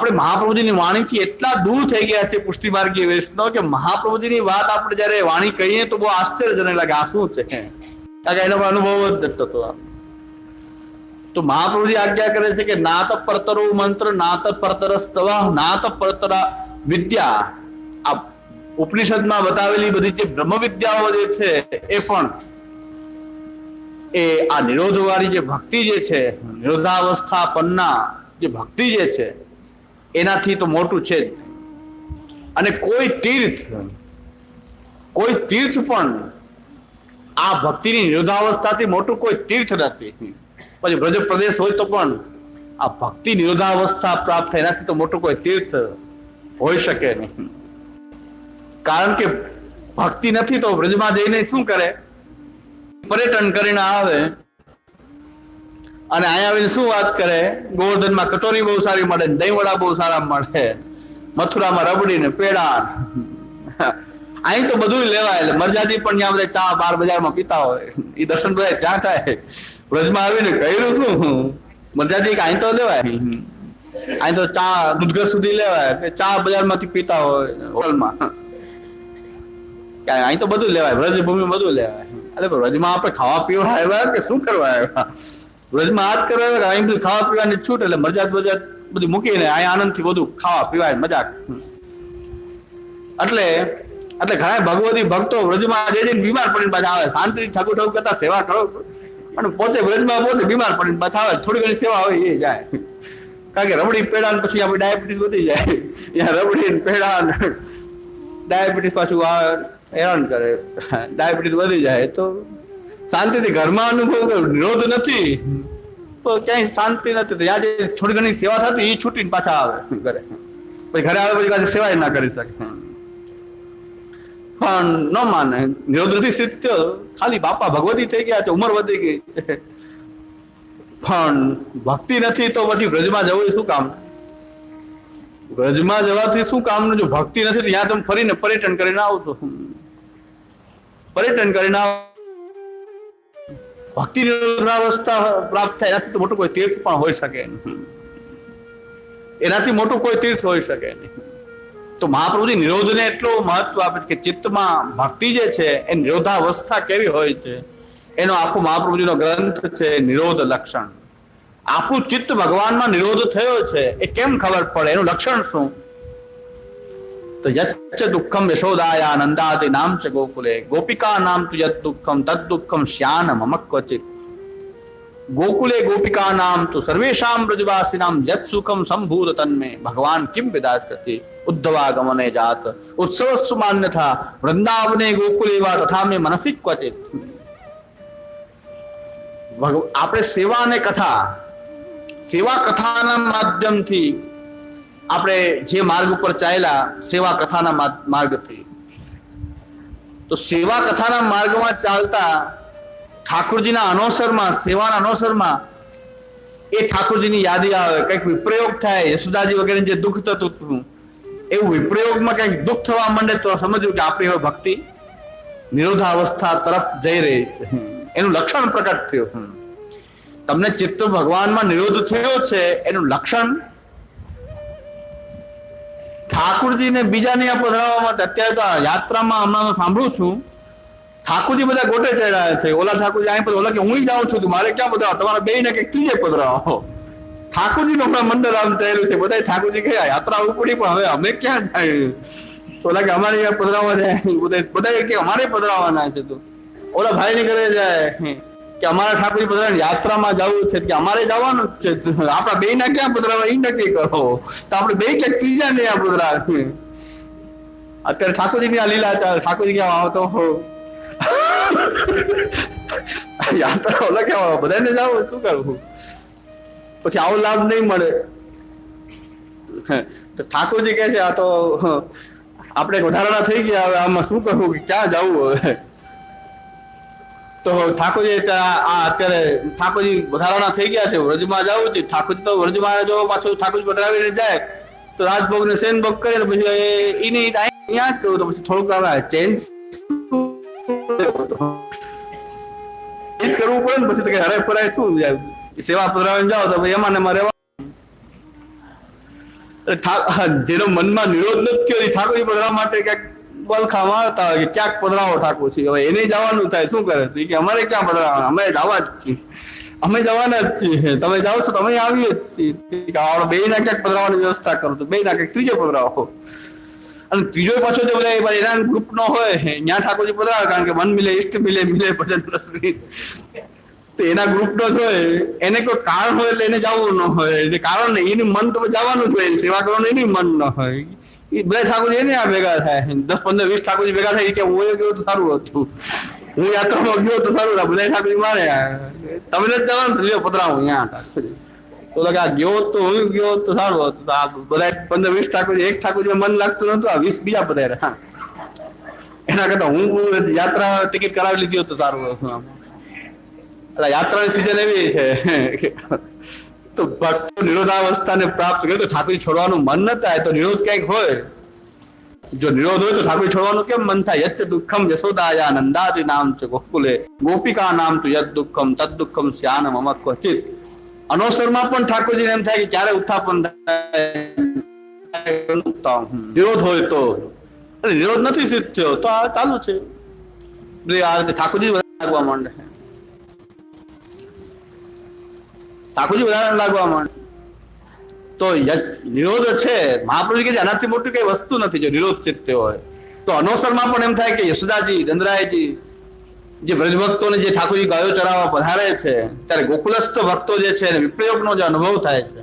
આપણે મહાપ્રભુજીની વાણીથી એટલા દૂર થઈ ગયા છે પુષ્ટિ માર્ગીય વૈષ્ણવ કે મહાપ્રભુજીની વાત આપણે જયારે વાણી કહીએ તો બહુ આશ્ચર્યજનક લાગે. આ શું છે? એનો અનુભવ જ થતો. તો મહાપ્રભુજી આજ્ઞા કરે છે કે નાત પરતરો મંત્ર, નાત પરતર સ્તવ નાત પરતરા વિદ્યા. આ ઉપનિષદમાં બતાવેલી બધી જે બ્રહ્મ વિદ્યાઓ જે છે એ પણ એ આ નિરોધવાળી જે ભક્તિ જે છે નિરોધાવસ્થા પન્ના જે ભક્તિ જે છે એનાથી તો મોટું છે જ. અને કોઈ તીર્થ કોઈ તીર્થ પણ આ ભક્તિની નિરોધાવસ્થાથી મોટું કોઈ તીર્થ નથી. પછી બ્રજ પ્રદેશ હોય તો પણ આ ભક્તિ નિરોધાવસ્થા પ્રાપ્ત થાય, એનાથી તો મોટું કોઈ તીર્થ હોઈ શકે નહીં. કારણ કે ભક્તિ નથી તો બ્રજમાં જઈને શું કરે? પર્યટન કરીને આવે અને અહીંયા આવીને શું વાત કરે? ગોવર્ધનમાં કચોરી બહુ સારી મળે ને દહીં વડા બહુ સારા મળે. મથુરામાં રબડી ને પેડા. અહીં તો બધું લેવાય. એટલે મરજાદી પણ ત્યાં બધા ચા બાર બજારમાં પીતા હોય. એ દર્શન બધા ક્યાં થાય? વ્રજમાં આવીને કર્યું શું? મરજાદી અહીં તો લેવાય? અહીં તો ચા દૂધઘર સુધી લેવાય. ચા બજારમાંથી પીતા હોય. હોટલમાં. અહીં તો બધું લેવાય. વ્રજભૂમિ બધું લેવાય. પણ વ્રજમાં આપણે ખાવા પીવા આવ્યા કે શું કરવા આવ્યા? વ્રજમાં હાથ કરવા આવ્યા કે અહીં બધું ખાવા પીવાની છૂટ એટલે મજાક બજાક બધી મૂકીને અહીં આનંદથી બધું ખાવા પીવાય, મજાક. એટલે એટલે ઘણા ભગવતી ભક્તો વ્રજમાં જઈ જઈને બીમાર પડીને પાછા આવે. શાંતિથી ઠગુ ઠગુ કરતા સેવા કરો. અને પોતે વ્રજમાં પોતે બીમાર પડીને પાછા આવે. થોડી ઘણી સેવા હોય એ જાય. કારણ કે રબડી પેડા પછી આપણે ડાયાબિટીસ વધી જાય. ત્યાં રબડી પેડા ડાયાબિટીસ પાછું હેરાન કરે. ડાયાબિટીસ વધી જાય તો શાંતિથી ઘરમાં અનુભવ વિરોધ નથી. તો ક્યાંય શાંતિ નથી. ત્યાં થોડી ઘણી સેવા થતી એ છૂટીને પાછા આવે. ઘરે. પછી ઘરે આવે પછી સેવા ના કરી શકે. પણ ન માને. નિરોધ નથી સિત્ય ખાલી બાપા ભગવતી થઈ ગયા છે, ઉંમર વધી ગઈ. પણ ભક્તિ નથી તો પછી વ્રજમાં જવું શું કામ? વ્રજમાં જવાથી શું કામ જો ભક્તિ નથી તો ત્યાં તમે ફરીને પર્યટન કરીને આવશો પર્યટન કરીને આવ. ભક્તિ નિરોધાવસ્થા પ્રાપ્ત થાય, એનાથી તો મોટું કોઈ તીર્થ પણ હોઈ શકે એનાથી મોટું કોઈ તીર્થ હોઈ શકે નહીં. તો મહાપ્રભુજી નિરોધને એટલું મહત્વ આપે છે કે ચિત્તમાં ભક્તિ જે છે, એ નિરોધાવસ્થા કેવી હોય છે, એનો આખો મહાપ્રભુજીનો ગ્રંથ છે, નિરોધ લક્ષણ. આપણું ચિત્ત ભગવાનમાં નિરોધ થયો છે, એ કેમ ખબર પડે? એનું લક્ષણ શું? તો યચ્ચ દુઃખમ યશોદાયા નંદાતિ નામ ચ ગોકુલે ગોપિકા નામ તુ યત દુઃખમ તદ દુઃખમ શ્યાન મમ ક્વચિત ગોકુલે ગોપિકા નામ તુ સર્વેશામ બ્રજવાસીનામ યત સુખમ સંભૂત તન્મે ભગવાન કિમ વિદાસ્યતિ ઉદ્ધવાગમને જાત ઉત્સવસ્વ માન્યથા વૃંદાવને ગોકુલે વા તથા મે મનસી ક્વચિત ભગવ- આપણે સેવા અને કથા સેવા કથાના માધ્યમથી આપણે જે માર્ગ ઉપર ચાલ્યા, સેવા કથાના માર્ગથી. તો સેવા કથાના માર્ગમાં ચાલતા ઠાકોરજીના અનોસરમાં સેવાના અનોસરમાં એ ઠાકોરજીની યાદી આવે. કંઈક વિપ્રયોગ થાય, યશુદાજી વગેરે જે દુઃખ થતું એવું વિપ્રયોગમાં કંઈક દુઃખ થવા માંડે તો સમજવું કે આપણી હવે ભક્તિ નિરોધાવસ્થા તરફ જઈ રહી છે. એનું લક્ષણ પ્રકટ થયું. તમને ચિત્ત ભગવાનમાં નિરોધ થયો છે, એનું લક્ષણ ઠાકુરજીને બીજાને પધરાવવા માટે અત્યારે તો યાત્રામાં હમણાં સાંભળું છું. ઠાકુરજી બધા ગોટે ચડ્યા છે. ઓલા ઠાકુરજી અહીં ઓલા કે હું જાઉં છું મારે ક્યાં પધરાવો તમારે બે ને કંઈક ત્રીજે પધરાવો. ઠાકુરજી નું હમણાં મંડળ આમ થયેલું છે. બધા ઠાકુરજી ગયા યાત્રા ઉપડી પણ હવે અમે ક્યાં જાય? ઓલા કે, અમારે પધરાવવા જાય. બધા બધા કે, અમારે પધરાવવાના છે તું. ઓલા ભાઈ ની ઘરે જાય. કે અમારા ઠાકોરજી પધરાવે યાત્રામાં જવું છે કે અમારે જવાનું જ છે. આપણા બે ના ક્યાં પધરાવા? એ નક્કી કરો. તો આપણે બે ક્યાંક ત્રીજા ને આ પધરાવે અત્યારે ઠાકોરજી ની આ લીલા ચાલે ઠાકોરજી ક્યાં આવતો હો. યાત્રા ઓલા ક્યાં આવે બધાને જાવ શું કરવું? પછી આવો લાભ નહીં મળે. તો ઠાકોરજી કહે છે, આ તો આપણે વધારાના થઈ ગયા, હવે આમાં શું કરવું? ક્યાં જવું હવે? તો ઠાકોરજી આ અત્યારે ઠાકોરજી વધારાના થઈ ગયા છે. વ્રજમાં જવું છે. ઠાકોરજી તો વ્રજમાં જો પાછું ઠાકોરજી પધરાવીને જાય, તો રાજભોગ ને સેન ભોગ કરે પછી એની અહીંયા જ કહ્યું તો પછી થોડુંક આવે ચેન્જ ચેન્જ કરવું પડે ને પછી હરે ફરાય શું સેવા પધરાવીને જાઓ તો એમાં ને એમાં રહેવા જેનો મનમાં નિરોધ નથી થયો ઠાકોરજી પધરાવા માટે ક્યાંક બલખા મારતા હોય કે ક્યાંક પધરાવો છે. હવે એને જવાનું થાય, શું કરે? કે અમારે ક્યાં પધરાવાના? અમે જવા જ છીએ. અમે જવાના જ છીએ. તમે જાઓ છો તમે આવીએ જ છીએ. બે ના ક્યાંક પધરાવાની વ્યવસ્થા કરો. તો બે ના ક્યાંક ત્રીજો પધરાવો. અને ત્રીજો પાછો જો બધા એના ગ્રુપ નો હોય ત્યાં ઠાકોરજી પધરાવે કારણ કે મન મિલે ઇષ્ટ મિલે મિલે ભજન રસની. તો એના ગ્રુપ નો હોય. એને કોઈ કારણ હોય એટલે એને જવું ન હોય. એટલે કારણ નહીં, એનું મન તો જવાનું જ હોય. સેવા કરવાનું એની મન ન હોય. એ બધા ઠાકોરજી એને આ ભેગા થાય. દસ પંદર વીસ ઠાકોરજી ભેગા થાય કે હું ગયો તો સારું હતું. હું યાત્રામાં ગયો તો સારું બધા ઠાકોરજી મારે. તમે જ જવાનું લ્યો પતરા હું અહીંયા. તો કે આ ગયો તો હું ગયો તો સારું હતું. આ બધા પંદર વીસ ઠાકોરજી, એક ઠાકોરજી મન લાગતું નતું આ વીસ બીજા બધા હા એના કરતા હું યાત્રા ટિકિટ કરાવી લીધી તો સારું એટલે યાત્રાની સિઝન એવી છે. તો ભક્તો નિરોધાવસ્થાને પ્રાપ્ત કરે, તો ઠાકોર છોડવાનું મન ન થાય, તો નિરોધ ક્યાંક હોય? જો નિરોધ હોય તો ઠાકોર છોડવાનું કેમ મન થાય? યચ્ચ દુઃખમ યશોદાયા નંદાદિ નામ છે ગોકુલે, ગોપિકા નામ તો યદ દુઃખમ, તદ દુઃખમ શ્યાન મમ ક્વચિત. અનોસરમાં પણ ઠાકોરજીને એમ થાય કે ક્યારે ઉત્થાપન થાય? વિરોધ હોય તો. નિરોધ નથી સિદ્ધ થયો, તો આ ચાલુ છે. આ રીતે ઠાકોરજી લાગવા માંડે. ઠાકોરજી ઉદાહરણ લાગવા માંડે. તો નિરોધ છે. મહાપ્રભુ કે આનાથી મોટું કઈ વસ્તુ નથી જો નિરોધ ચિત્તે હોય. તો અનોસરમાં પણ એમ થાય કે યશોદાજી દંદરાયજી જે બ્રજભક્તોને જે ઠાકોરજી ગાયો ચરાવવા પધારે છે, ત્યારે ગોકુલસ્થ ભક્તો જે છે વિપ્રયોગનો જે અનુભવ થાય છે.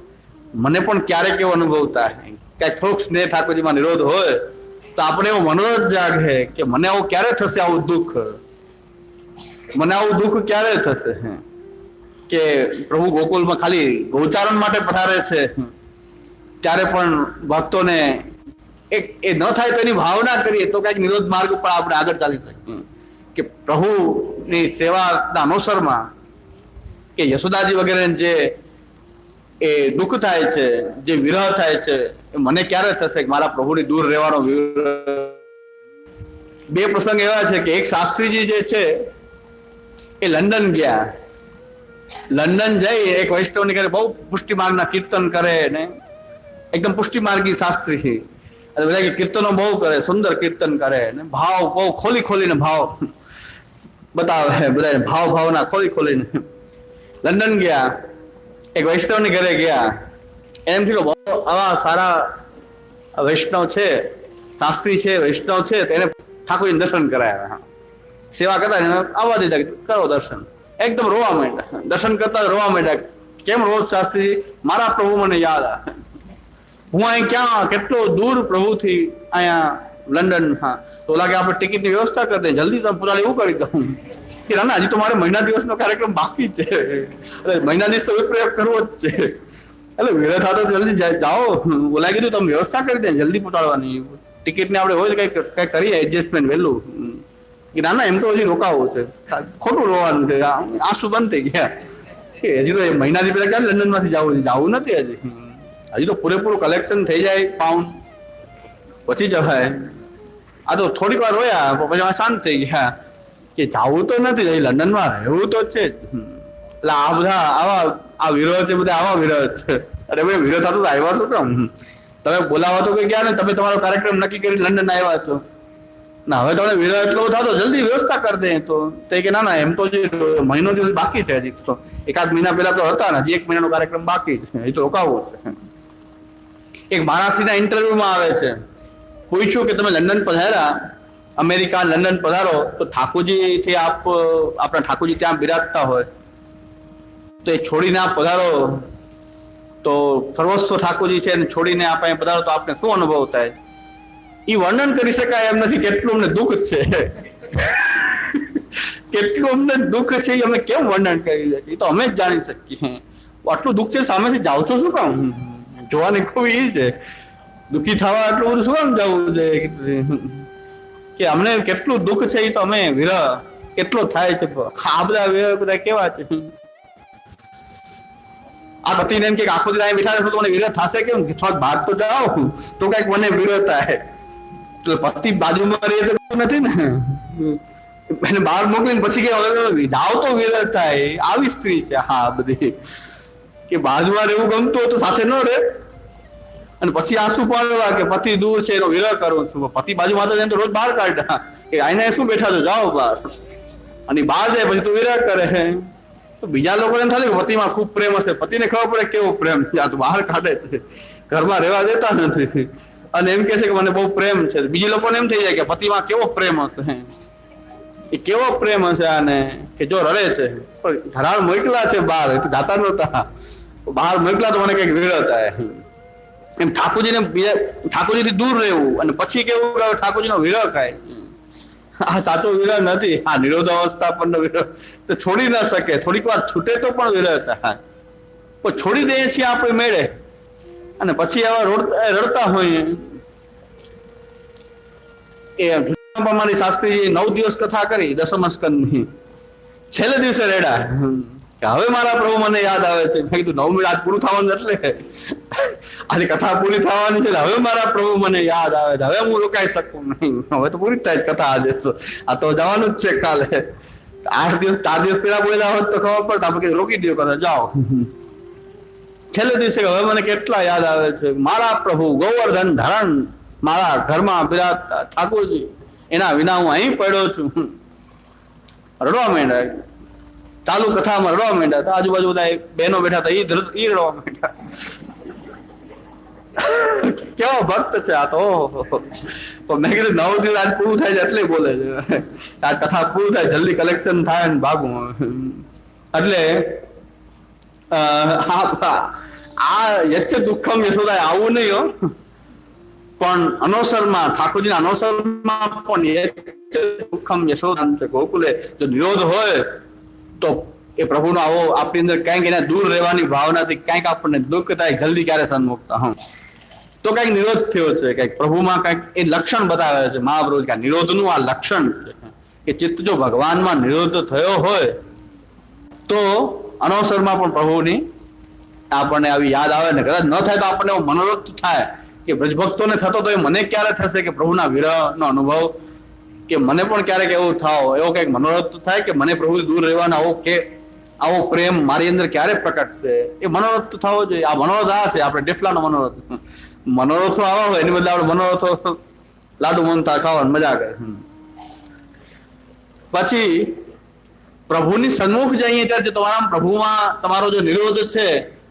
મને પણ ક્યારેક એવો અનુભવ થાય ક્યાંક થોડોક સ્નેહ ઠાકોરજીમાં નિરોધ હોય, તો આપણે એવો મનોરથ જાગે કે મને આવું ક્યારે થશે આવું દુઃખ? મને આવું દુઃખ ક્યારે થશે? કે પ્રભુ ગોકુલમાં ખાલી ગૌચારણ માટે પધારે છે. ત્યારે પણ ભક્તોને એક એ ન થાય તો એની ભાવના કરીએ તો કંઈક નિરોધ માર્ગ ઉપર આપણે આગળ ચાલી શકીએ. કે પ્રભુની સેવાના અનુસરમાં કે યશોદાજી વગેરે જે એ દુઃખ થાય છે, જે વિરહ થાય છે, એ મને ક્યારે થશે કે મારા પ્રભુની દૂર રહેવાનો બે પ્રસંગ એવા છે કે એક શાસ્ત્રીજી જે છે, એ લંડન ગયા. લંડન જઈ એક વૈષ્ણવની ઘરે બહુ પુષ્ટિ માર્ગના કીર્તન કરે ને, એકદમ પુષ્ટિ માર્ગી શાસ્ત્રી. અને બધા કીર્તનો બહુ કરે, સુંદર કીર્તન કરે ને, ભાવ બહુ ખોલી ખોલીને ભાવ બતાવે બધા ભાવ ભાવના ખોલી ખોલીને. લંડન ગયા, એક વૈષ્ણવની ઘરે ગયા. એમ થયું બહુ આવા સારા વૈષ્ણવ છે, શાસ્ત્રી છે, વૈષ્ણવ છે તેને ઠાકોરજી દર્શન કરાયા. સેવા કરતા આવવા દીધા કરો દર્શન. એકદમ રોવા માંડ્યા. દર્શન કરતા રોવા માંડ્યા. કેમ રોજ શાસ્ત્રી મારા પ્રભુ મને યાદ હું અહીં ક્યાં? કેટલો દૂર પ્રભુથી અહીંયા લંડન, હા. તો લાગે આપણે ટિકિટની વ્યવસ્થા કરી દે જલ્દી તમે પુરાણ એવું કરી દઉં? કે ના હજી તો મારે મહિના દિવસનો કાર્યક્રમ બાકી છે. એટલે મહિના દિવસ તો વિપ્રયોગ કરવો જ છે. એટલે વેળા થતો જલ્દી જાઓ. બોલા કીધું તમે વ્યવસ્થા કરી દે. જલ્દી પહોંચાડવાની ટિકિટને આપણે હોય કંઈક કઈ કઈ કરીએ, એડજસ્ટમેન્ટ વહેલું. કે ના ના એમ તો હજી રોકાવું છે. ખોટું રોવાનું છે. આ- આંસુ બંધ થઈ ગયા. કે હજી તો મહિનાથી પહેલા ક્યારે લંડનમાંથી જવું જવું નથી હજી. હજી તો પૂરેપૂરું કલેક્શન થઈ જાય પાઉન્ડ પછી જવાય. આ તો થોડીક વાર રોયા પછી શાંત થઈ ગયા. કે જવું તો નથી લંડનમાં રહેવું તો છે એટલે આ બધા આવા, આ વિરોધ છે બધા આવા વિરોધ છે. અરે ભાઈ વિરોધ થતો આવ્યા છો કેમ? તમે બોલાવા તો કઈ ગયા ને તમે તમારો કાર્યક્રમ નક્કી કરી લંડન આવ્યા છો. ના, હવે તમને વિરોધ એટલો થતો, જલ્દી વ્યવસ્થા કરી દે તો. તે કે ના ના, એમ તો જે મહિનો દિવસ બાકી છે હજી તો. એકાદ મહિના પહેલા તો હતા ને એક મહિનાનો કાર્યક્રમ બાકી છે. એ તો રોકાવું છે. એક મહારાષ્ટ્રીના ઇન્ટરવ્યુમાં આવે છે. પૂછ્યું કે તમે લંડન પધાર્યા? અમેરિકા લંડન પધારો, તો ઠાકોરજીથી આપ, આપણા ઠાકોરજી ત્યાં બિરાજતા હોય. તો એ છોડીને આપ પધારો. તો સર્વસ્વ ઠાકોરજી છે એને છોડીને આપણે પધારો, તો આપને શું અનુભવ થાય? એ વર્ણન કરી શકાય એમ નથી. કેટલું અમને દુઃખ છે. કેટલું અમને દુઃખ છે એ અમે કેમ વર્ણન કરી શકીએ તો અમે જ જાણી શકીએ. આટલું દુઃખ છે સામેથી જાવ છો, શું કામ? જોવાની ખૂબ એ છે. દુઃખી થવા આટલું બધું શું કામ જવું છે? કે અમને કેટલું દુઃખ છે એ તો અમે વિરહ કેટલો થાય છે. આ બધા વિરહ બધા કેવા છે? આ પતિને એમ કે આખો દિવસ બેઠા રહેશો તો મને વિરહ થશે કેમ? થોડાક ભાગ તો જાઓ. તો કંઈક મને વિરહ થાય. પતિ બાજુમાં રહે તો નથી ને. એને બહાર મોકલીને પછી કે દાવ તો વિરહ થાય, આવી સ્ત્રી છે. હા, બધી. કે બાજુમાં રહેવું ગમતું તો સાથે ન રહે. અને પછી આંસુ પાડવા કે પતિ દૂર છે, એનો વિરહ કરું છું. પતિ બાજુમાં તો તો રોજ બહાર કાઢ્યા કે આઈને શું બેઠા છો? જાઓ બહાર. અને બહાર જાય પછી તું વિરહ કરે. તો બીજા લોકોને એમ થાય પતિમાં ખૂબ પ્રેમ હશે. પતિને ખબર પડે કેવો પ્રેમ છે. આ તો બહાર કાઢે છે. ઘરમાં રહેવા દેતા નથી. અને એમ કે છે કે મને બહુ પ્રેમ છે. બીજી લોકોને એમ થઈ જાય કે પતિમાં કેવો પ્રેમ હશે? એ કેવો પ્રેમ હશે આને? કે જો રડે છે. પણ ધરાળ મોકલા છે બહાર એ તો જાતા નહોતા. બહાર મોકલા તો મને કંઈક વેળ થાય એમ. ઠાકોરજીને બીજા, ઠાકોરજીથી દૂર રહેવું અને પછી કેવું કે ઠાકોરજીનો વિરહ ખાય. આ સાચો વિરહ નથી. આ નિરોધ અવસ્થા પરનો વિરહ તો છોડી ન શકે. થોડીક વાર છૂટે તો પણ વિરહ થાય પણ છોડી દઈએ છીએ આપણે મેળે. અને પછી આવા રડતા હોય. એ અમારી શાસ્ત્રીજી નવ દિવસ કથા કરી દસમ સ્કંદની છેલ્લે દિવસે રેડા. કે હવે મારા પ્રભુ મને યાદ આવે છે. મેં કીધું, નવમી રાત પૂરું થવાનું એટલે. આજે કથા પૂરી થવાની છે હવે મારા પ્રભુ મને યાદ આવે છે. હવે હું રોકાઈ શકું નહીં. હવે તો પૂરી જ થાય કથા આજે આ તો જવાનું જ છે કાલે. આઠ દિવસ, ચાર દિવસ પેલા બોલેલા હોત તો ખબર પડતા. આપણે રોકી દો કથા જાઓ. છેલ્લે દિવસે હવે મને કેટલા યાદ આવે છે. મારા પ્રભુ ગોવર્ધન ધરણ મારા ઘરમાં બિરાજતા ઠાકોરજી એના વિના હું અહીં પડ્યો છું. રડવા માંડ્યા. ચાલુ કથામાં રડવા માંડ્યા તો આજુબાજુ બધા બહેનો બેઠા હતા. એ રડવા માંડ્યા. કેવો ભક્ત છે આ તો. મેં કીધું નવ દિવસ આજ પૂરું થાય છે એટલે બોલે છે. આ કથા પૂરું થાય જલ્દી કલેક્શન થાય ને ભાગું. એટલે અ, આ યચ્છ દુઃખમ યશોદાએ આવું નહીં, હો. પણ અનોસરમાં ઠાકોરજીના અનોસરમાં પણ યચ્છ દુઃખમ યશોદાન છે. ગોકુલે જો નિરોધ હોય, તો એ પ્રભુનો આવો આપણી અંદર કંઈક એના દૂર રહેવાની ભાવનાથી કંઈક આપણને દુઃખ થાય જલ્દી ક્યારે સન્મુક્ત હમ તો કંઈક નિરોધ થયો છે કંઈક પ્રભુમાં કંઈક એ લક્ષણ બતાવે છે, મહાપ્રભુ નિરોધનું આ લક્ષણ છે. કે ચિત્ત જો ભગવાનમાં નિરોધ થયો હોય, તો અનવસરમાં પણ પ્રભુની આપણને આવી યાદ આવે ને કદાચ ન થાય તો આપણને મનોરથ થાય કે બ્રજભક્તોને થતો તો એ મને ક્યારે થશે કે પ્રભુના વિરહનો અનુભવ? કે મને પણ ક્યારેક એવું થાવ, એવો કંઈક મનોરથ થાય કે મને પ્રભુ દૂર રહેવાનો આવો કે આવો પ્રેમ મારી અંદર ક્યારે પ્રકટશે એ મનોરથ તો થવો જોઈએ. આ મનોરથ આ છે, આપણે ડેફલાનો મનોરથ મનોરથો આવા હોય, એની બદલે આપણે મનોરથો લાડુ મનતા ખાવાની મજા કરે પછી પ્રભુની સન્મુખ જઈએ ત્યારે તમારા પ્રભુમાં તમારો જો નિરોધ છે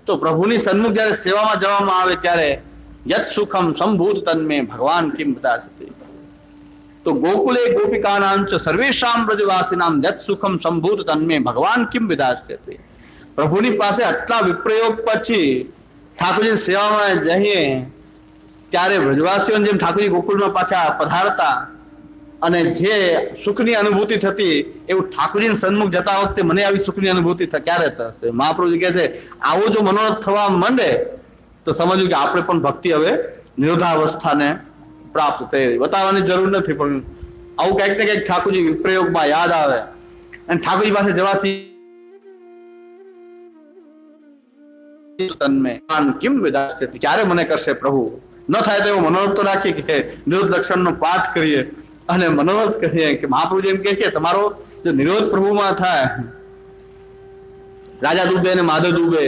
તો પ્રભુની સન્મુખ જ્યારે સેવામાં જવામાં આવે ત્યારે યત સુખમ સંભૂત તન્મે ભગવાન કેમ બતાશે તો ગોકુલે ગોપિકાનામ ચ સર્વેશામ બ્રજવાસીનામ યત સુખમ સંભૂત તન્મે ભગવાન કેમ વિદાસ્યતે પ્રભુની પાસે આટલા વિપ્રયોગ પછી ઠાકોરજી સેવામાં જઈએ, ત્યારે બ્રજવાસીઓને જેમ ઠાકોરજી ગોકુળમાં પાછા પધારતા અને જે સુખની અનુભૂતિ થતી, એવું ઠાકોરજી સન્મુખ જતા વખતે મને આવી સુખની અનુભૂતિ ક્યારે થશે મહાપ્રભુજી કહે છે, આવું જો મનોરથ થવા માંડે, તો સમજવું કે આપણે પણ ભક્તિ હવે નિરોધાવસ્થાને પ્રાપ્ત થઈ બતાવવાની જરૂર નથી, પણ આવું કંઈક ને કંઈક ઠાકોરજી પ્રયોગમાં યાદ આવે. અને ઠાકોરજી પાસે જવાથી ક્યારે મને કરશે પ્રભુ? ન થાય તો એવો મનોરથ તો રાખીએ કે નિરોધ લક્ષણનો પાઠ કરીએ. અને મનોરથ કરીએ કે મહાપ્રભુ એમ કે છે, તમારો જો નિરોધ પ્રભુમાં થાય, રાજા દુબે અને માધવ દુબે.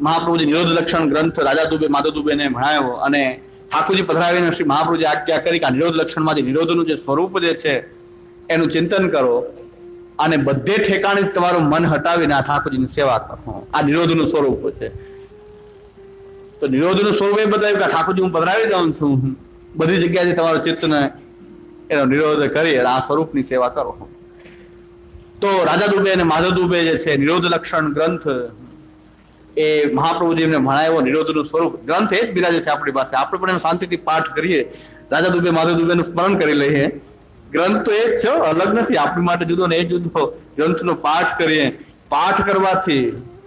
મહાપ્રભુજી નિરોધ લક્ષણ ગ્રંથ રાજા દુબે, માધવ દુબે ને ભણાયો અને ઠાકોરજી પધરાવીને શ્રી મહાપ્રભુજી આજ્ઞા કરી કે આ નિરોધ લક્ષણમાંથી નિરોધનું જે સ્વરૂપ જે છે, એનું ચિંતન કરો અને બધે ઠેકાણે તમારું મન હટાવીને આ ઠાકોરજીની સેવા કરો. આ નિરોધનું સ્વરૂપ છે. તો નિરોધનું સ્વરૂપ એ બતાવ્યું કે ઠાકોરજી હું પધરાવી દઉં છું. બધી જગ્યાએથી તમારું ચિત્તને એનો નિરોધ કરી આ સ્વરૂપની સેવા કરો. તો રાજા દુબે અને માધવ દુબે જે છે, નિરોધ લક્ષણ ગ્રંથ એ મહાપ્રભુજી એમને ભણાવ્યો, નિરોધનું સ્વરૂપ. ગ્રંથ એ જ બિરાજે છે આપણી પાસે. આપણે પણ એનો શાંતિથી પાઠ કરીએ. રાજા દુબે, માધવ દુબેનું સ્મરણ કરી લઈએ. ગ્રંથ તો એ જ છે, અલગ નથી. આપણી માટે જુદો ને એ જુદો ગ્રંથનો પાઠ કરીએ. પાઠ કરવાથી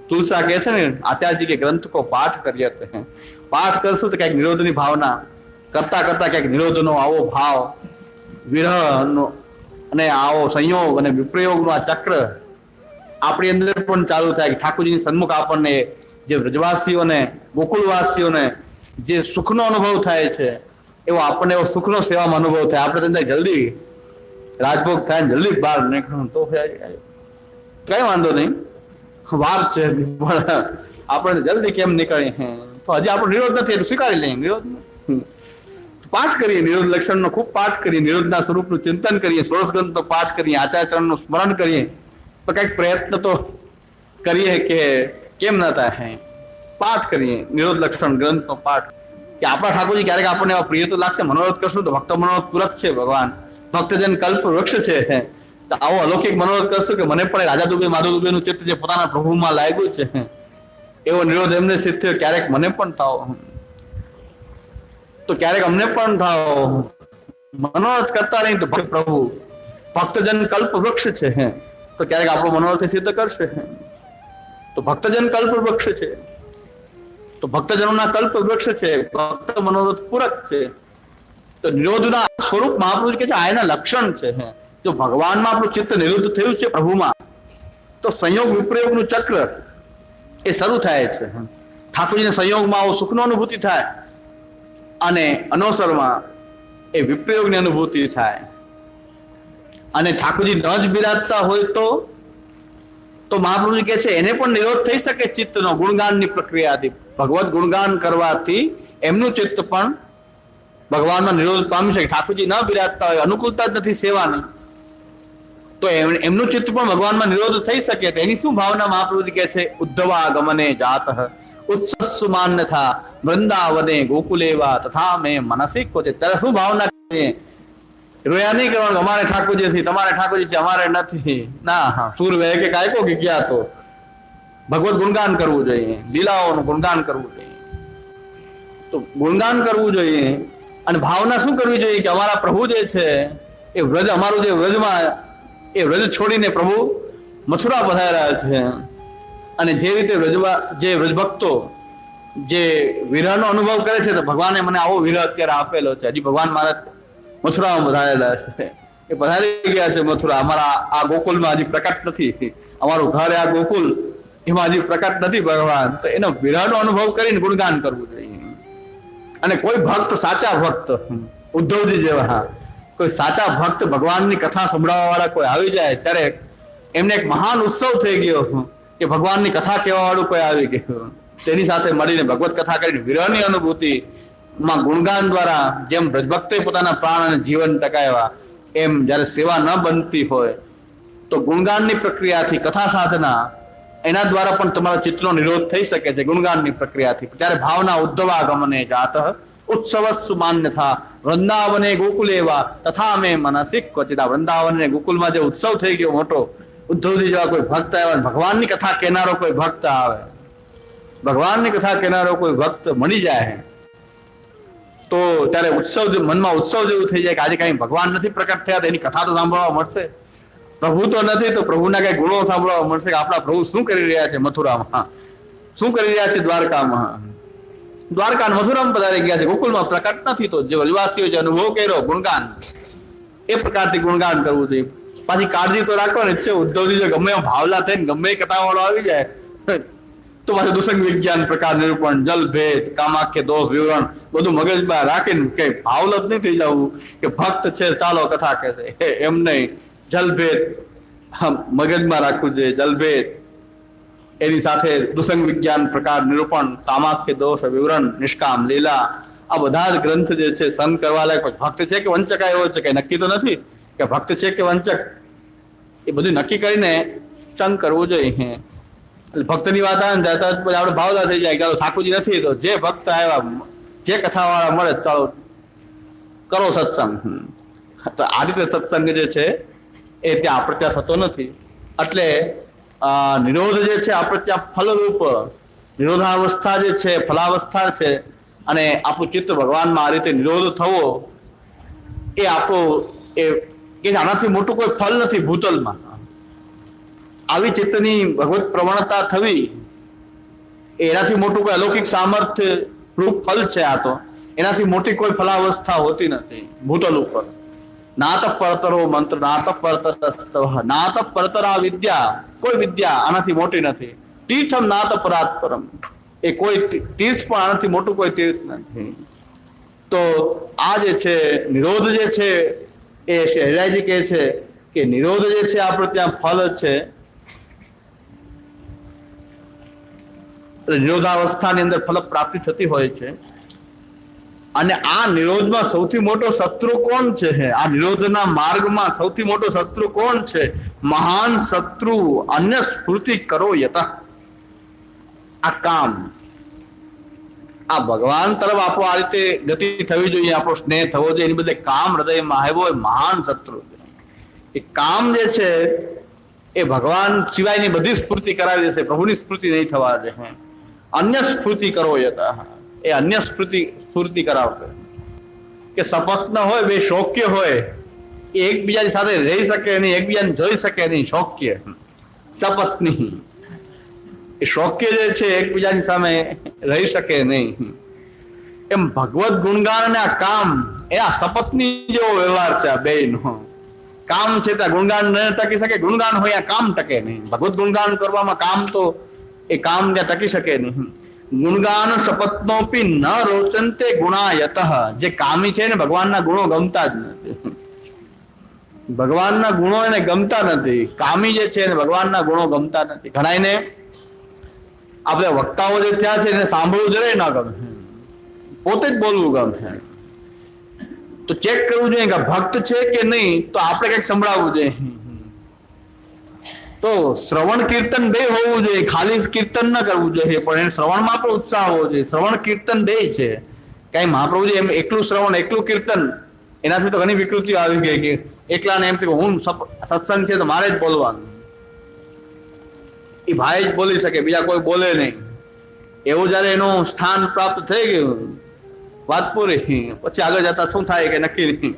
તુલસા કહે છે ને, આચાર્યજી કે ગ્રંથ કો પાઠ કરીએ તો પાઠ કરશું તો ક્યાંક નિરોધની ભાવના, કરતા કરતા ક્યાંક નિરોધનો આવો ભાવ વિરહનો અને આવો સંયોગ અને વિપ્રયોગનો આ ચક્ર આપણી અંદર પણ ચાલુ થાય કે ઠાકોરજીની સન્મુખ આપણને જે વ્રજવાસીઓને, ગોકુળવાસીઓને જે સુખનો અનુભવ થાય છે, એવો આપણને એવો સુખનો સેવામાં અનુભવ થાય. આપણે તો જલ્દી રાજભોગ થાય ને જલ્દી બહાર નીકળવું તો કઈ વાંધો નહીં. વાર છે, પણ આપણે જલ્દી કેમ નીકળીએ? તો હજી આપણો નિરોધ નથી, એટલું સ્વીકારી લઈએ. હમ. પાઠ કરીએ, નિરોધ લક્ષણનો ખૂબ પાઠ કરીએ, નિરોધના સ્વરૂપનું ચિંતન કરીએ ષોડશગ્રંથનો પાઠ કરીએ આચારચરણનું સ્મરણ કરીએ, તો કંઈક પ્રયત્ન તો કરીએ કે કેમ ન થાય પાઠ કરીએ, નિરોધ લક્ષણ ગ્રંથનો પાઠ. કે આપણા ઠાકોરજી ક્યારેક આપણને એવા પ્રિય તો લાગશે, મનોરથ કરશું તો ભક્ત મનોરથ પૂરક છે ભગવાન. ભક્તજન કલ્પ વૃક્ષ છે. તો આવો અલૌકિક મનોરથ કરશું કે મને પણ રાજા દુબે માધવ દુબેનું ચિત્ત જે પોતાના પ્રભુમાં લાગ્યું છે, એવો નિરોધ એમને સિદ્ધ થયો, ક્યારેક મને પણ થાવ. તો ક્યારેક અમને પણ થાવ મનોરથ કરતા નહીં તો પ્રભુ. ભક્તજન કલ્પ વૃક્ષ છે. તો ક્યારેક આપણો મનોરથ સિદ્ધ કરશે. તો ભક્તજન કલ્પ વૃક્ષ છે. તો ભક્તજનોના કલ્પ વૃક્ષ છે. ભક્ત મનોરથ પૂરક છે. તો નિરોધના સ્વરૂપ મહાપુરુષ કે છે, આ એના લક્ષણ છે. જો ભગવાનમાં આપણું ચિત્ત નિરુદ્ધ થયું છે પ્રભુમાં, તો સંયોગ વિપ્રયોગનું ચક્ર એ શરૂ થાય છે. ઠાકોરજીને સંયોગમાં આવો સુખનો અનુભૂતિ થાય. અને અનોસરમાં એ વિપ્રયોગની અનુભૂતિ થાય. અને ઠાકોરજી ન જ બિરાજતા હોય તો તો મહાપ્રભુજી કહે છે, એને પણ નિરોધ થઈ શકે ચિત્તનો ગુણગાનની પ્રક્રિયાથી. ભગવત ગુણગાન કરવાથી એમનું ચિત્ત પણ ભગવાનમાં નિરોધ પામી શકે. ઠાકોરજી ન બિરાજતા હોય, અનુકૂળતા જ નથી સેવાની. તો એમનું ચિત્ત પણ ભગવાનમાં નિરોધ થઈ શકે. તો એની શું ભાવના મહાપ્રભુજી કહે છે? ઉદ્ધવા ગમને જાત ઉત્સવ માન્યથા વૃંદાવને ગોકુલેવા તથા મેં મનસિક કોતે ત્યારે શું ભાવના રોયા નહીં કરવાનું અમારે ઠાકોરજી છે તમારે ઠાકોરજી છે, અમારે નથી. ના સુર વહે કે કાયકો કે ગયા તો? ભગવત ગુણગાન કરવું જોઈએ, લીલાઓનું ગુણગાન કરવું જોઈએ. તો ગુણગાન કરવું જોઈએ અને ભાવના શું કરવી જોઈએ કે અમારા પ્રભુ જે છે, એ વ્રજ, અમારું જે વ્રજમાં, એ વ્રજ છોડીને પ્રભુ મથુરા પધાર્યા છે. અને જે રીતે વ્રજવા જે વ્રજભક્તો જે વિરહનો અનુભવ કરે છે, તો ભગવાને મને આવો વિરહ અત્યારે આપેલો છે. હજી ભગવાન મારા મથુરામાં પધારેલા છે. એ પધારી ગયા છે મથુરા. અમારા આ ગોકુલમાં હજી પ્રકટ નથી. અમારું ઘર આ ગોકુલ, એમાં હજી પ્રકટ નથી ભગવાન. તો એનો વિરહનો અનુભવ કરીને ગુણગાન કરવું જોઈએ. અને કોઈ ભક્ત સાચા ભક્ત, ઉદ્ધવજી જેવા, કોઈ સાચા ભક્ત ભગવાનની કથા સંભળાવવા વાળા કોઈ આવી જાય, ત્યારે એમને એક મહાન ઉત્સવ થઈ ગયો કે ભગવાનની કથા કહેવા વાળું કોઈ આવી ગયું. તેની સાથે મળીને ભગવત કથા કરીને વિરહની અનુભૂતિ માં ગુણગાન દ્વારા જેમ બ્રજભક્તોએ પોતાના પ્રાણ અને જીવન ટકાવ્યા, એમ જ્યારે સેવા ન બનતી હોય, તો ગુણગાનની પ્રક્રિયાથી, કથા સાધના, એના દ્વારા પણ તમારા ચિત્રનો નિરોધ થઈ શકે છે ગુણગાનની પ્રક્રિયાથી. ત્યારે ભાવના ઉદ્ધવા ગમને જાત ઉત્સવ માન્યથા, વૃંદાવને ગોકુલેવા, તથા અમે મનસી ક્વચિત વૃંદાવન અને ગોકુલમાં જે ઉત્સવ થઈ ગયો મોટો, ઉદ્ધવજી જેવા કોઈ ભક્ત આવ્યા ભગવાનની કથા કેનારો કોઈ ભક્ત આવે. ભગવાનની કથા કહેનારો કોઈ ભક્ત મળી જાય, તો ત્યારે ઉત્સવ મનમાં ઉત્સવ જેવું થઈ જાય કે આજે કઈ ભગવાન નથી પ્રકટ થયા તો એની કથા તો સાંભળવા મળશે. પ્રભુ તો નથી તો પ્રભુના કઈ ગુણો સાંભળવા મળશે કે આપણા પ્રભુ શું કરી રહ્યા છે મથુરામાં? શું કરી રહ્યા છે દ્વારકામાં? દ્વારકા મથુરામ પધારી ગયા છે. ગોકુલમાં પ્રકટ નથી તો જે વલવાસીઓ જે અનુભવ કર્યો, ગુણગાન, એ પ્રકારથી ગુણગાન કરવું જોઈએ. પાછી કાળજી તો રાખવાની છે. ઉદ્ધવજી જો ગમે ભાવલા થઈને ગમે એ કથા આવી જાય તો પાછું દુસંગ વિજ્ઞાન પ્રકાર નિરૂપણ જલ, ભેદ, કામાખ્ય, દોષ, વિવરણ બધું મગજમાં રાખીને કે ભાવલત નહીં થઈ જવું કે ભક્ત છે, ચાલો કથા કહે છે. એમ નહીં. જલભેદ મગજમાં રાખવું જોઈએ. જલભેદ એની સાથે દુસંગ વિજ્ઞાન પ્રકાર નિરૂપણ, કામાખ્ય, દોષ, વિવરણ, નિષ્કામ, લીલા, આ બધા જ ગ્રંથ જે છે સંગ કરવા લાયક ભક્ત છે કે વંચક આવ્યો છે? કઈ નક્કી તો નથી કે ભક્ત છે કે વંચક? એ બધું નક્કી કરીને સંગ કરવું જોઈએ. ભક્તની વાત આવે ને ત્યારે આપણે ભાવના થઈ જાય કે ઠાકોરજી નથી તો જે ભક્ત આવ્યા, જે કથા વાળા મળે ચાલો કરો સત્સંગ. તો આ રીતે સત્સંગ જે છે એ ત્યાં અપ્રત્યા થતો નથી. એટલે નિરોધ જે છે અપ્રત્યા ફલરૂપ નિરોધાવસ્થા જે છે, ફલાવસ્થા છે અને આપણું ચિત્ત ભગવાનમાં આ રીતે નિરોધ થવો એ આપણો એ આનાથી મોટું કોઈ ફલ નથી ભૂતલમાં. આવી ચિત્તની ભગવત પ્રવણતા થવી એનાથી મોટું કોઈ અલૌકિક સામર્થ્ય રૂપ ફલ છે આ તો. એનાથી મોટી કોઈ ફલાવસ્થા હોતી નથી. ભૂતલ ઉપર નાત પરતરો મંત્ર, નાત પરતર નાત આ વિદ્યા. કોઈ વિદ્યા આનાથી મોટી નથી. તીર્થમ નાત પરાત એ કોઈ તીર્થ પણ આનાથી મોટું કોઈ તીર્થ નથી. તો આ જે છે, નિરોધ જે છે, એ શહેરાજી કહે છે કે નિરોધ જે છે આપણે ત્યાં ફલ છે. નિરોધાવસ્થાની અંદર ફલ પ્રાપ્તિ થતી હોય છે. અને આ નિરોધમાં સૌથી મોટો શત્રુ કોણ છે? આ નિરોધના માર્ગમાં સૌથી મોટો શત્રુ કોણ છે? મહાન શત્રુ, અન્ય સ્ફૂર્તિ કરો યતા. આ કામ. આ ભગવાન તરફ આપણો આ રીતે ગતિ થવી જોઈએ, આપણો સ્નેહ થવો જોઈએ, એની બદલે કામ હૃદયમાં આવ્યો એ મહાન શત્રુ. એ કામ જે છે, એ ભગવાન સિવાયની બધી સ્ફૂર્તિ કરાવી દેશે, પ્રભુની સ્ફૂર્તિ નહીં થવા દે. અન્ય સ્ફૂર્તિ કરો યતા એ અન્ય સ્ફૂર્તિ સ્ફૂર્તિ કરાવશે. કે સપત્ન હોય, બે શોક્ય હોય, એ એકબીજાની સાથે રહી શકે નહીં, એકબીજાને જોઈ શકે નહીં, શોક્ય. સપત્ની. એ શોક્ય જે છે, એકબીજાની સામે રહી શકે નહીં. એમ ભગવત ગુણગાન અને આ કામ, એ આ સપત્ની જેવો વ્યવહાર છે આ બેયનો. કામ છે ત્યાં ગુણગાન ન ટકી શકે, ગુણગાન હોય, આ કામ ટકે નહીં. ભગવત ગુણગાન કરવામાં કામ તો એ કામ ત્યાં ટકી શકે નહીં. ગુણગાન શપથનો પી ન રોચંતે ગુણાયત. જે કામી છે ને ભગવાનના ગુણો ગમતા જ નથી. ભગવાનના ગુણો એને ગમતા નથી. કામી જે છે એને ભગવાનના ગુણો ગમતા નથી. ઘણાને આપણે વક્તાઓ જે થયા છે એને સાંભળવું જરાય ના ગમે. પોતે જ બોલવું ગમે. તો ચેક કરવું જોઈએ કે ભક્ત છે કે નહીં, તો આપણે કંઈક સંભળાવવું જોઈએ. તો શ્રવણ કીર્તન બે હોવું જોઈએ, ખાલી કીર્તન ન કરવું જોઈએ, પણ એને શ્રવણમાં પણ ઉત્સાહ હોવો જોઈએ. શ્રવણ કીર્તન બે છે. કઈ મહાપ્રભુજી એમ એકલું શ્રવણ, એકલું કીર્તન, એનાથી તો ઘણી વિકૃતિઓ આવી ગઈ કે એકલાને એમ કે હું સત્સંગ છે તો મારે જ બોલવાનું. એ ભાઈ જ બોલી શકે, બીજા કોઈ બોલે નહીં. એવું જયારે એનું સ્થાન પ્રાપ્ત થઈ ગયું, વાત પૂરી, પછી આગળ જતા શું થાય કે નક્કી નહીં.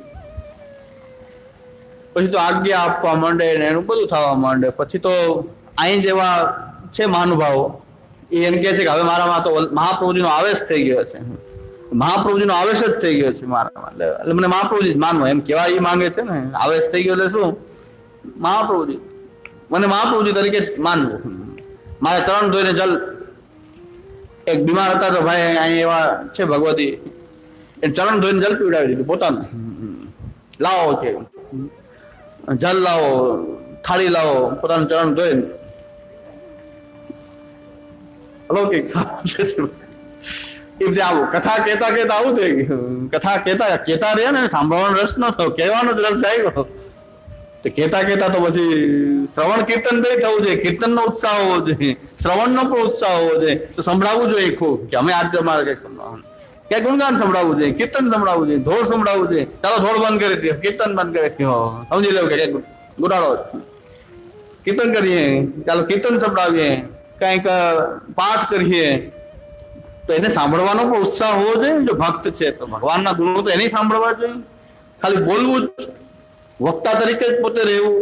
પછી તો આજ્ઞા આપવા માંડે ને એનું બધું થવા માંડે. પછી તો અહીં જેવા છે મહાનુભાવો. એ એમ કે છે કે હવે મારામાં તો મહાપ્રભુજીનો આવેશ થઈ ગયો છે. મહાપ્રભુજીનો આવેશ જ થઈ ગયો છે મારામાં. એટલે મને મહાપ્રભુજી જ માનવો. એમ કેવા એ માંગે છે ને, આવેશ થઈ ગયો એટલે શું? મહાપ્રભુજી. મને મહાપ્રભુજી તરીકે માનવું. મારે ચરણ ધોઈને જલ. એક બીમાર હતા તો ભાઈ અહીં એવા છે ભગવતી. એ ચરણ ધોઈને જલ પીવડાવી દીધું પોતાનું. લાવો કે. જલ લાવો, થાળી લાવો પોતાનું ચરણ ધોઈને અલૌકિક એ રીતે આવું, કથા કહેતા કહેતા આવું થઈ ગયું. કથા કહેતા કહેતા રહ્યા ને, સાંભળવાનો રસ ન થયો, કહેવાનો જ રસ જાય તો કહેતા કહેતા તો પછી શ્રવણ કીર્તન બે થવું જોઈએ, કીર્તનનો ઉત્સાહ હોવો જોઈએ, શ્રવણનો પણ ઉત્સાહ હોવો જોઈએ. તો સંભળાવવું જોઈએ ખૂબ, કે અમે આજે અમારે કંઈક સંભળાવવાનું. ક્યાંક ગુણગાન સંભળાવવું જોઈએ, કીર્તન સંભળાવવું જોઈએ ધોળ સંભળાવવું જોઈએ. ચાલો ધોળ બંધ કરી દઈએ, કીર્તન બંધ કરી દઈએ. સમજી લેવું કે ગુડાડો કીર્તન કરીએ, ચાલો કીર્તન સંભળાવીએ, કંઈક પાઠ કરીએ. તો એને સાંભળવાનો પણ ઉત્સાહ હોવો જોઈએ, જો ભક્ત છે તો ભગવાનના ગુણો તો એને સાંભળવા જોઈએ. ખાલી બોલવું જ, વક્તા તરીકે જ પોતે રહેવું,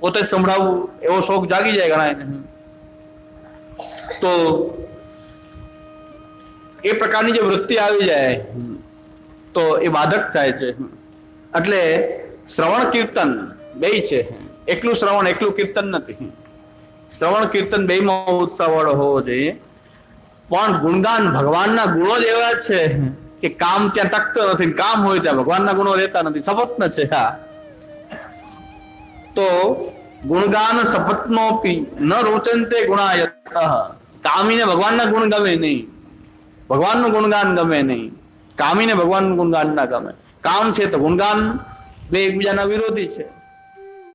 પોતે સંભળાવવું, એવો શોખ જાગી જાય ઘણા તો એ પ્રકારની જે વૃત્તિ આવી જાય, તો એ બાધક થાય છે. એટલે શ્રવણ કીર્તન બે છે. એકલું શ્રવણ, એકલું કીર્તન નથી. શ્રવણ કીર્તન બેમાં ઉત્સાહવાળો હોવો જોઈએ. પણ ગુણગાન ભગવાનના ગુણો જ એવા છે કે કામ ત્યાં ટકતો નથી કામ હોય ત્યાં ભગવાનના ગુણો રહેતા નથી. શપથ છે, હા. તો ગુણગાન શપથનો પી ન રોચનતે ગુણાયત કામીને ભગવાનના ગુણ ગમે નહીં. ભગવાનનું ગુણગાન ગમે નહીં. કામીને ભગવાનનું ગુણગાન ના ગમે. કામ છે તો ગુણગાન, બે એકબીજાના વિરોધી છે.